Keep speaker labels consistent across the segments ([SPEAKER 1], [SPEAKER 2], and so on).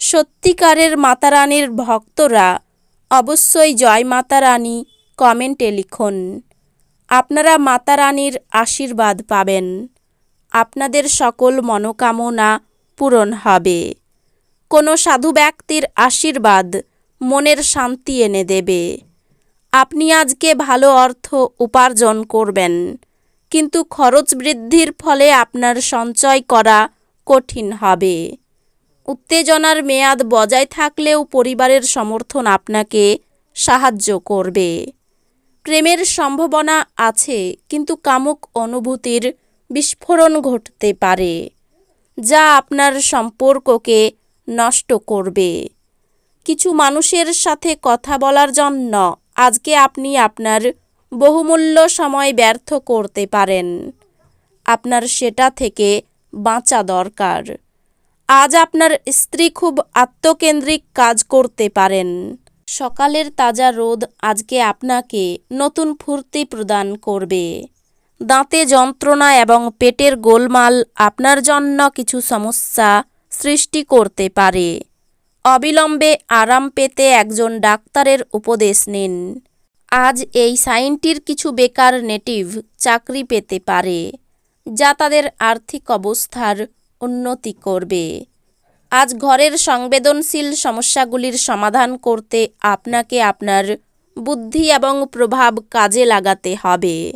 [SPEAKER 1] সত্যিকারের মাতারানীর ভক্তরা অবশ্যই জয় মাতারানী কমেন্টে লিখুন। আপনারা মাতারানীর আশীর্বাদ পাবেন। আপনাদের সকল মনোকামনা পূরণ হবে। কোনো সাধু ব্যক্তির আশীর্বাদ মনের শান্তি এনে দেবে। আপনি আজকে ভালো অর্থ উপার্জন করবেন, কিন্তু খরচ বৃদ্ধির ফলে আপনার সঞ্চয় করা কঠিন হবে। উত্তেজনার মেয়াদ বজায় থাকলেও পরিবারের সমর্থন আপনাকে সাহায্য করবে। প্রেমের সম্ভাবনা আছে, কিন্তু কামুক অনুভূতির বিস্ফোরণ ঘটতে পারে, যা আপনার সম্পর্ককে নষ্ট করবে। কিছু মানুষের সাথে কথা বলার জন্য আজকে আপনি আপনার বহুমূল্য সময় ব্যর্থ করতে পারেন। আপনার সেটা থেকে বাঁচা দরকার। আজ আপনার স্ত্রী খুব আত্মকেন্দ্রিক কাজ করতে পারেন। সকালের তাজা রোদ আজকে আপনাকে নতুন ফুর্তি প্রদান করবে। দাঁতে যন্ত্রণা এবং পেটের গোলমাল আপনার জন্য কিছু সমস্যা সৃষ্টি করতে পারে। অবিলম্বে আরাম পেতে একজন ডাক্তারের উপদেশ নিন। আজ এই সাইনটির কিছু বেকার নেটিভ চাকরি পেতে পারে, যা তাদের আর্থিক অবস্থার উন্নতি করবে। আজ ঘরের সংবেদনশীল সমস্যাগুলির সমাধান করতে আপনাকে আপনার বুদ্ধি এবং প্রভাব কাজে লাগাতে হবে।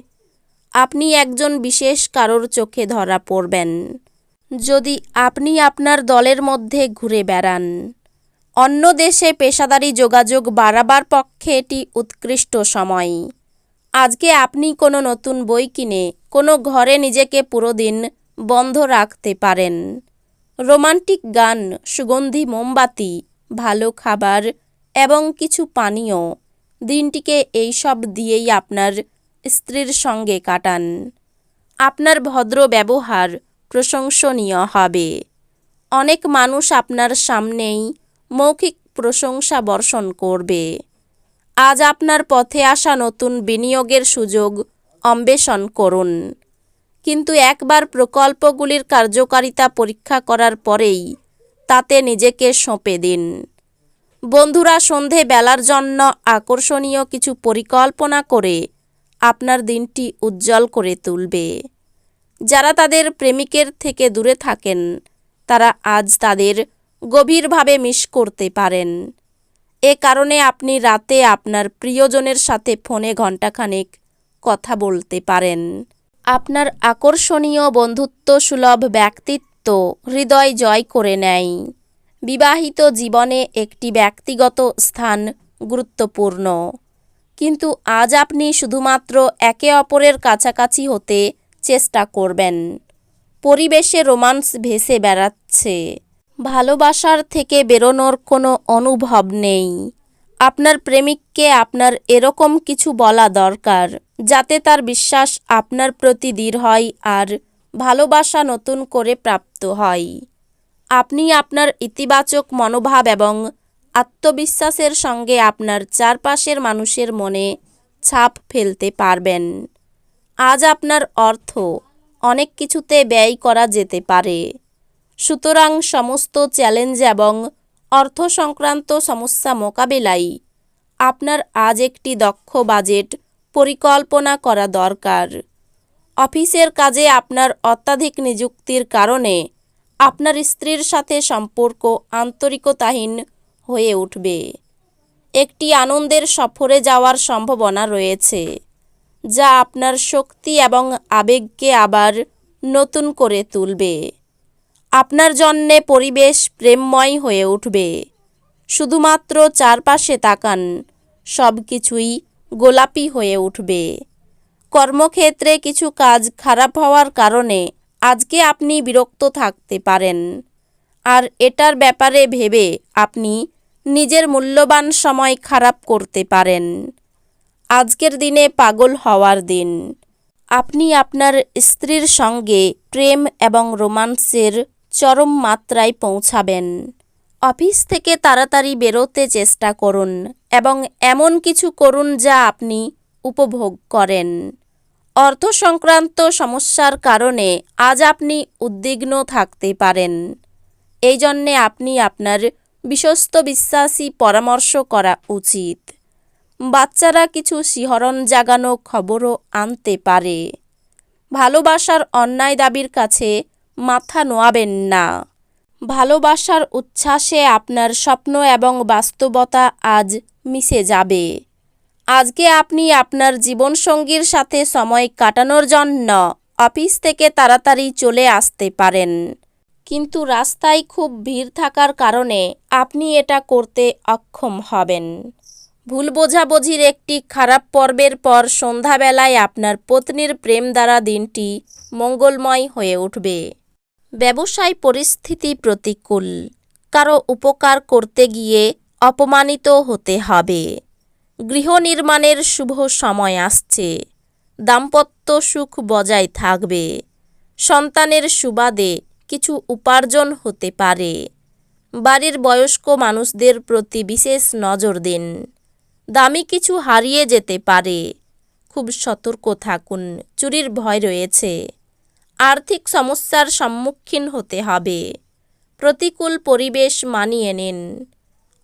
[SPEAKER 1] আপনি একজন বিশেষ কারোর চোখে ধরা পড়বেন। যদি আপনি আপনার দলের মধ্যে ঘুরে বেড়ান, অন্য দেশে পেশাদারি যোগাযোগ বাড়াবার পক্ষে এটি উৎকৃষ্ট সময়। আজকে আপনি কোনো নতুন বই কিনে কোনো ঘরে নিজেকে পুরো দিন বন্ধ রাখতে পারেন। রোমান্টিক গান, সুগন্ধি মোমবাতি, ভালো খাবার এবং কিছু পানীয় দিনটিকে এইসব দিয়েই আপনার স্ত্রীর সঙ্গে কাটান। আপনার ভদ্র ব্যবহার প্রশংসনীয় হবে। অনেক মানুষ আপনার সামনেই মৌখিক প্রশংসা বর্ষণ করবে। আজ আপনার পথে আসা নতুন বিনিয়োগের সুযোগ অন্বেষণ করুন। কিন্তু একবার প্রকল্পগুলির কার্যকারিতা পরীক্ষা করার পরেই তাতে নিজেকে সঁপে দিন। বন্ধুরা, সন্ধে বেলার জন্য আকর্ষণীয় কিছু পরিকল্পনা করে আপনার দিনটি উজ্জ্বল করে তুলবে। যারা তাদের প্রেমিকের থেকে দূরে থাকেন, তারা আজ তাদের গভীরভাবে মিস করতে পারেন। এ কারণে আপনি রাতে আপনার প্রিয়জনের সাথে ফোনে ঘণ্টাখানেক কথা বলতে পারেন। আপনার আকর্ষণীয় বন্ধুত্ব সুলভ ব্যক্তিত্ব হৃদয় জয় করে নেয়। বিবাহিত জীবনে একটি ব্যক্তিগত স্থান গুরুত্বপূর্ণ। কিন্তু আজ আপনি শুধুমাত্র একে অপরের কাছাকাছি হতে চেষ্টা করবেন। পরিবেশে রোমান্স ভেসে বেড়াচ্ছে। ভালোবাসার থেকে বেরোনোর কোনো অনুভব নেই। আপনার প্রেমিককে আপনার এরকম কিছু বলা দরকার, যাতে তার বিশ্বাস আপনার প্রতি দৃঢ় হয় আর ভালোবাসা নতুন করে প্রাপ্ত হয়। আপনি আপনার ইতিবাচক মনোভাব এবং আত্মবিশ্বাসের সঙ্গে আপনার চারপাশের মানুষের মনে ছাপ ফেলতে পারবেন। আজ আপনার অর্থ অনেক কিছুতে ব্যয় করা যেতে পারে। সুতরাং সমস্ত চ্যালেঞ্জ এবং অর্থ সংক্রান্ত সমস্যা মোকাবেলায় আপনার আজ একটি দক্ষ বাজেট পরিকল্পনা করা দরকার। অফিসের কাজে আপনার অত্যাধিক নিযুক্তির কারণে আপনার স্ত্রীর সাথে সম্পর্ক আন্তরিকতাহীন হয়ে উঠবে। একটি আনন্দের সফরে যাওয়ার সম্ভাবনা রয়েছে, যা আপনার শক্তি এবং আবেগকে আবার নতুন করে তুলবে। আপনার জন্যে পরিবেশ প্রেমময় হয়ে উঠবে। শুধুমাত্র চারপাশে তাকান, সব কিছুই গোলাপি হয়ে উঠবে। কর্মক্ষেত্রে কিছু কাজ খারাপ হওয়ার কারণে আজকে আপনি বিরক্ত থাকতে পারেন। আর এটার ব্যাপারে ভেবে আপনি নিজের মূল্যবান সময় খারাপ করতে পারেন। আজকের দিনে পাগল হওয়ার দিন। আপনি আপনার স্ত্রীর সঙ্গে প্রেম এবং রোমান্সের চরম মাত্রায় পৌঁছাবেন। অফিস থেকে তাড়াতাড়ি বেরোতে চেষ্টা করুন এবং এমন কিছু করুন যা আপনি উপভোগ করেন। অর্থ সংক্রান্ত সমস্যার কারণে আজ আপনি উদ্বিগ্ন থাকতে পারেন। এই জন্যে আপনি আপনার বিশ্বস্ত বিশ্বাসী পরামর্শ করা উচিত। বাচ্চারা কিছু শিহরণ জাগানো খবরও আনতে পারে। ভালোবাসার অন্যায় দাবির কাছে মাথা নোয়াবেন না। ভালোবাসার উচ্ছ্বাসে আপনার স্বপ্ন এবং বাস্তবতা আজ মিশে যাবে। আজকে আপনি আপনার জীবনসঙ্গীর সাথে সময় কাটানোর জন্য অফিস থেকে তাড়াতাড়ি চলে আসতে পারেন। কিন্তু রাস্তায় খুব ভিড় থাকার কারণে আপনি এটা করতে অক্ষম হবেন। ভুল বোঝাবুঝির একটি খারাপ পর্বের পর সন্ধ্যাবেলায় আপনার পত্নীর প্রেম দ্বারা দিনটি মঙ্গলময় হয়ে উঠবে। ব্যবসায় পরিস্থিতি প্রতিকূল। কারও উপকার করতে গিয়ে অপমানিত হতে হবে। গৃহ নির্মাণের শুভ সময় আসছে। দাম্পত্য সুখ বজায় থাকবে। সন্তানের সুবাদে কিছু উপার্জন হতে পারে। বাড়ির বয়স্ক মানুষদের প্রতি বিশেষ নজর দিন। দামি কিছু হারিয়ে যেতে পারে। খুব সতর্ক থাকুন। চুরির ভয় রয়েছে। আর্থিক সমস্যার সম্মুখীন হতে হবে। প্রতিকূল পরিবেশ মানিয়ে নিন।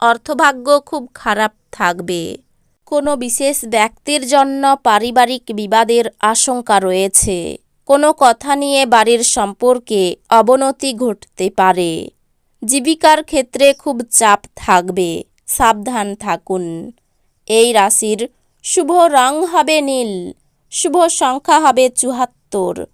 [SPEAKER 1] অর্থভাগ্য খুব খারাপ থাকবে। কোনো বিশেষ ব্যক্তির জন্য পারিবারিক বিবাদের আশঙ্কা রয়েছে। কোনো কথা নিয়ে বাড়ির সম্পর্কে অবনতি ঘটতে পারে। জীবিকার ক্ষেত্রে খুব চাপ থাকবে। সাবধান থাকুন। এই রাশির শুভ রং হবে নীল। শুভ সংখ্যা হবে চুহাত্তর